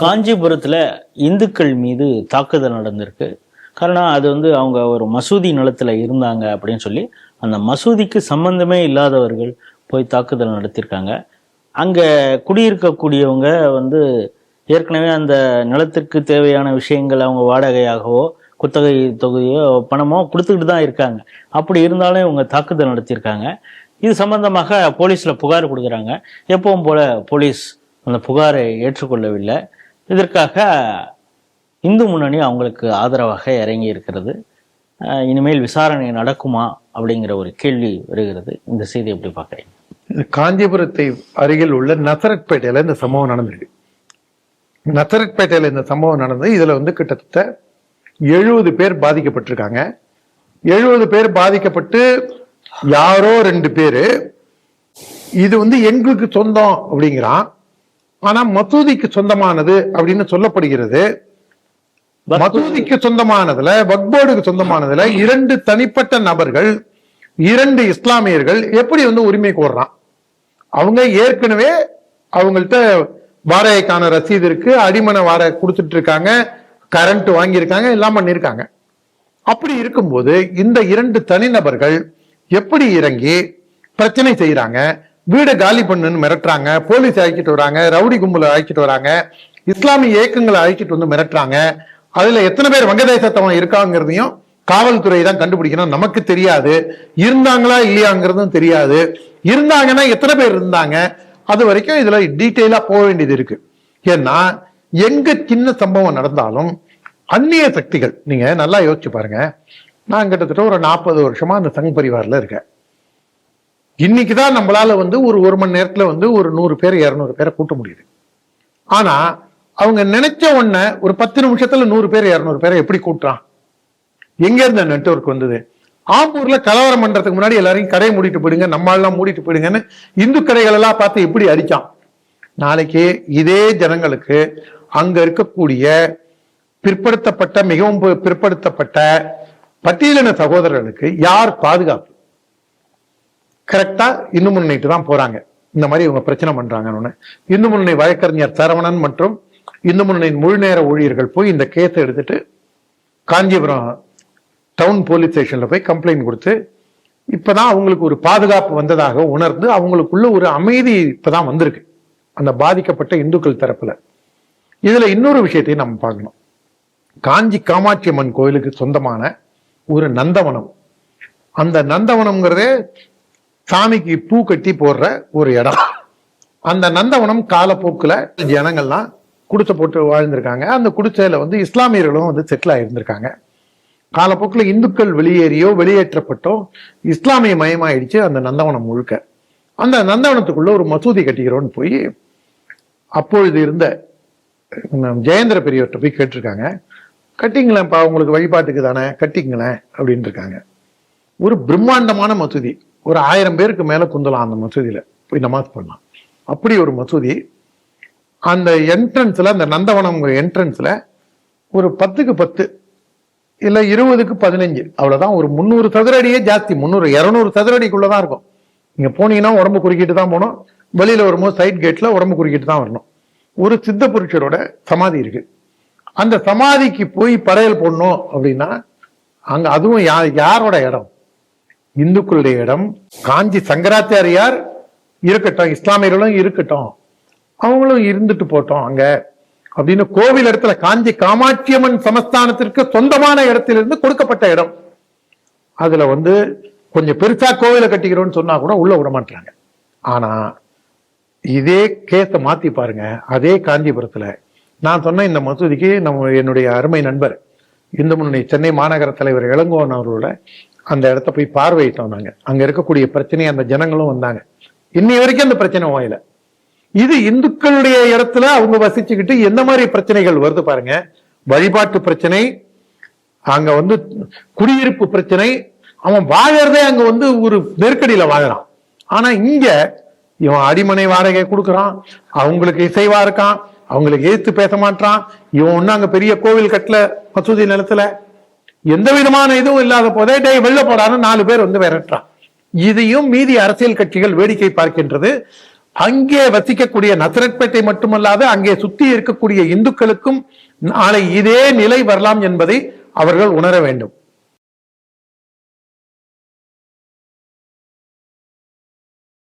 காஞ்சிபுரத்துல இந்துக்கள் மீது தாக்குதல் நடந்திருக்கு. காரணம் அது வந்து அவங்க ஒரு மசூதி நிலத்துல இருந்தாங்க அப்படின்னு சொல்லி அந்த மசூதிக்கு சம்பந்தமே இல்லாதவர்கள் போய் தாக்குதல் நடத்தியிருக்காங்க. அங்க குடியிருக்கக்கூடியவங்க வந்து ஏற்கனவே அந்த நிலத்திற்கு தேவையான விஷயங்கள் அவங்க வாடகையாகவோ குத்தகை தொகுதியோ பணமோ கொடுத்துக்கிட்டு தான் இருக்காங்க. அப்படி இருந்தாலும் இவங்க தாக்குதல் நடத்தியிருக்காங்க. இது சம்பந்தமாக போலீஸ்ல புகார் கொடுக்குறாங்க. எப்பவும் போல போலீஸ் அந்த புகாரை ஏற்றுக்கொள்ளவில்லை. இதற்காக இந்து முன்னணி அவங்களுக்கு ஆதரவாக இறங்கி இருக்கிறது. இனிமேல் விசாரணை நடக்குமா அப்படிங்கிற ஒரு கேள்வி வருகிறது. இந்த செய்தி எப்படி பார்க்குறீங்க? காஞ்சிபுரத்தை அருகில் உள்ள நசரட்பேட்டையில இந்த சம்பவம் நடந்திருக்கு. நசரட்பேட்டையில இந்த சம்பவம் நடந்து இதில் வந்து கிட்டத்தட்ட எழுபது பேர் பாதிக்கப்பட்டிருக்காங்க. எழுபது பேர் பாதிக்கப்பட்டு யாரோ ரெண்டு பேர் இது வந்து எங்களுக்கு சொந்தம் அப்படிங்கிறான். ஆனா மசூதிக்கு சொந்தமானது அப்படின்னு சொல்லப்படுகிறது. மசூதிக்கு சொந்தமானதுல வக்போர்டுக்கு சொந்தமானதுல இரண்டு தனிப்பட்ட நபர்கள் இரண்டு இஸ்லாமியர்கள் எப்படி வந்து உரிமை கோர்றான்? அவங்க ஏற்கனவே அவங்கள்ட்ட வாடகைக்கான ரசீது இருக்கு அடிமனை வாடகை கொடுத்துட்டு இருக்காங்க கரண்ட் வாங்கியிருக்காங்க எல்லாம் பண்ணியிருக்காங்க. அப்படி இருக்கும்போது இந்த இரண்டு தனிநபர்கள் எப்படி இறங்கி பிரச்சனை செய்யறாங்க வீடை காலி பண்ணுன்னு மிரட்டுறாங்க போலீஸ் அழைச்சிட்டு வராங்க ரவுடி கும்பலை அழைச்சிட்டு வராங்க இஸ்லாமிய இயக்கங்களை அழைச்சிட்டு வந்து மிரட்டுறாங்க. அதுல எத்தனை பேர் வங்கதேசத்தவன் இருக்காங்கிறதையும் காவல்துறை தான் கண்டுபிடிக்கணும். நமக்கு தெரியாது. இருந்தாங்களா இல்லையாங்கிறதும் தெரியாது. இருந்தாங்கன்னா எத்தனை பேர் இருந்தாங்க? அது வரைக்கும் இதுல டீட்டெயிலா போக வேண்டியது இருக்கு. ஏன்னா எங்க சின்ன சம்பவம் நடந்தாலும் அந்நிய சக்திகள் நீங்க நல்லா யோசிச்சு பாருங்க. நான் கிட்டத்தட்ட ஒரு நாற்பது வருஷமா அந்த சங் பரிவாரில் இருக்கேன். இன்னைக்கு தான் நம்மளால வந்து ஒரு ஒரு மணி நேரத்தில் வந்து ஒரு நூறு பேர் இரநூறு பேரை கூட்ட முடியுது. ஆனா அவங்க நினைச்ச உடனே ஒரு பத்து நிமிஷத்துல நூறு பேர் இரநூறு பேரை எப்படி கூட்டுறான்? எங்க இருந்த நெட்ஒர்க் வந்தது? ஆம்பூர்ல கலவரம் பண்றதுக்கு முன்னாடி எல்லாரையும் கடையை மூடிட்டு போயிடுங்க நம்ம மூடிட்டு போயிடுங்கன்னு இந்து கடைகள் எல்லாம் பார்த்து எப்படி அடிச்சான். நாளைக்கு இதே ஜனங்களுக்கு அங்க இருக்கக்கூடிய பிற்படுத்தப்பட்ட மிகவும் பிற்படுத்தப்பட்ட பட்டியலின சகோதரர்களுக்கு யார் பாதுகாப்பு? கரெக்டா இன்னும் முன்னிட்டு தான் போறாங்க. இந்த மாதிரி இவங்க பிரச்சனை பண்றாங்கன்னு இந்து முன்னணி வழக்கறிஞர் சரவணன் மற்றும் இந்து முன்னணியின் முழு நேர ஊழியர்கள் போய் இந்த கேஸை எடுத்துட்டு காஞ்சிபுரம் டவுன் போலீஸ் ஸ்டேஷன்ல போய் கம்ப்ளைண்ட் கொடுத்து இப்பதான் அவங்களுக்கு ஒரு பாதுகாப்பு வந்ததாக உணர்ந்து அவங்களுக்குள்ள ஒரு அமைதி இப்பதான் வந்திருக்கு. அந்த பாதிக்கப்பட்ட இந்துக்கள் தரப்புல. இதுல இன்னொரு விஷயத்தையும் நம்ம பார்க்கணும். காஞ்சி காமாட்சி அம்மன் கோயிலுக்கு சொந்தமான ஒரு நந்தவனம். அந்த நந்தவனம்ங்கிறதே சாமிக்கு பூ கட்டி போடுற ஒரு இடம். அந்த நந்தவனம் காலப்போக்கில் ஜனங்கள்லாம் குடிசை போட்டு வாழ்ந்திருக்காங்க. அந்த குடிசையில வந்து இஸ்லாமியர்களும் வந்து செட்டில் ஆகியிருந்திருக்காங்க காலப்போக்கில் இந்துக்கள் வெளியேறியோ வெளியேற்றப்பட்டோ இஸ்லாமிய மயமாயிடுச்சு அந்த நந்தவனம் முழுக்க. அந்த நந்தவனத்துக்குள்ள ஒரு மசூதி கட்டிக்கிறோன்னு போய் அப்பொழுது இருந்த ஜெயேந்திர பெரியவர்கிட்ட போய் கேட்டிருக்காங்க. கட்டிங்களேன்ப்பா உங்களுக்கு வழிபாட்டுக்கு தானே கட்டிங்களேன் அப்படின்னு இருக்காங்க. ஒரு பிரம்மாண்டமான மசூதி. ஒரு ஆயிரம் பேருக்கு மேலே குந்தலாம் அந்த மசூதியில் போய் நமாஸ் பண்ணலாம். அப்படி ஒரு மசூதி அந்த என்ட்ரன்ஸில் அந்த நந்தவனம் என்ட்ரன்ஸில் ஒரு பத்துக்கு பத்து இல்லை இருபதுக்கு பதினஞ்சு அவ்வளோதான் ஒரு முந்நூறு சதுர அடியே ஜாஸ்தி முந்நூறு இரநூறு சதுர அடிக்குள்ளே தான் இருக்கும். நீங்கள் போனீங்கன்னா உடம்பு குறுக்கிட்டு தான் போகணும். வெளியில் வரும்போது சைட் கேட்டில் உடம்பு குறுக்கிட்டு தான் வரணும். ஒரு சித்த புருஷரோட சமாதி இருக்குது அந்த சமாதிக்கு போய் படையல் போடணும் அப்படின்னா அங்கே அதுவும் யா- யாரோட இடம்? இந்துக்களுடைய இடம் காஞ்சி சங்கராச்சாரியார் இருக்கட்டும் இஸ்லாமியர்களும் இருக்கட்டும் அவங்களும் இருந்துட்டு போட்டோம் அங்க. அப்படின்னு கோவில் இடத்துல காஞ்சி காமாட்சியம்மன் சமஸ்தானத்திற்கு சொந்தமான இடத்திலிருந்து கொடுக்கப்பட்ட இடம். அதுல வந்து கொஞ்சம் பெருசா கோவிலை கட்டிக்கிறோம்னு சொன்னா கூட உள்ள விட மாட்டாங்க ஆனா இதே கேஸை மாத்தி பாருங்க. அதே காஞ்சிபுரத்துல. நான் சொன்ன இந்த மசூதிக்கு நம்ம என்னுடைய அருமை நண்பர் இந்து முன்னணி சென்னை மாநகர தலைவர் இளங்கோவன் அவர்களோட அந்த இடத்த போய் பார்வையிட்டோம் நாங்க. அங்க இருக்கக்கூடிய பிரச்சனையை அந்த ஜனங்களும் வந்தாங்க. இன்னை வரைக்கும் அந்த பிரச்சனை வாயில இது இந்துக்களுடைய இடத்துல அவங்க வசிச்சுக்கிட்டு எந்த மாதிரி பிரச்சனைகள் வருது பாருங்க. வழிபாட்டு பிரச்சனை அங்க வந்து குடியிருப்பு பிரச்சனை அவன் வாழறதே அங்க வந்து ஒரு நெருக்கடியில வாழறான். ஆனா இங்க இவன் அடிமனை வாடகை கொடுக்குறான் அவங்களுக்கு இசைவா இருக்கான் அவங்களுக்கு எதிர்த்து பேச மாட்டான் இவன் ஒண்ணு அங்க பெரிய கோவில் கட்டல மசூதி நிலத்துல. எந்த விதமான இதுவும் இல்லாத போதே டே வெளில போடான்னு நாலு பேர் வந்து விரட்டுறான். இதையும் மீதி அரசியல் கட்சிகள் வேடிக்கை பார்க்கின்றது. அங்கே வசிக்கக்கூடிய நசரட்பேட்டை மட்டுமல்லாத அங்கே சுத்தி இருக்கக்கூடிய இந்துக்களுக்கும் நாளை இதே நிலை வரலாம் என்பதை அவர்கள் உணர வேண்டும்.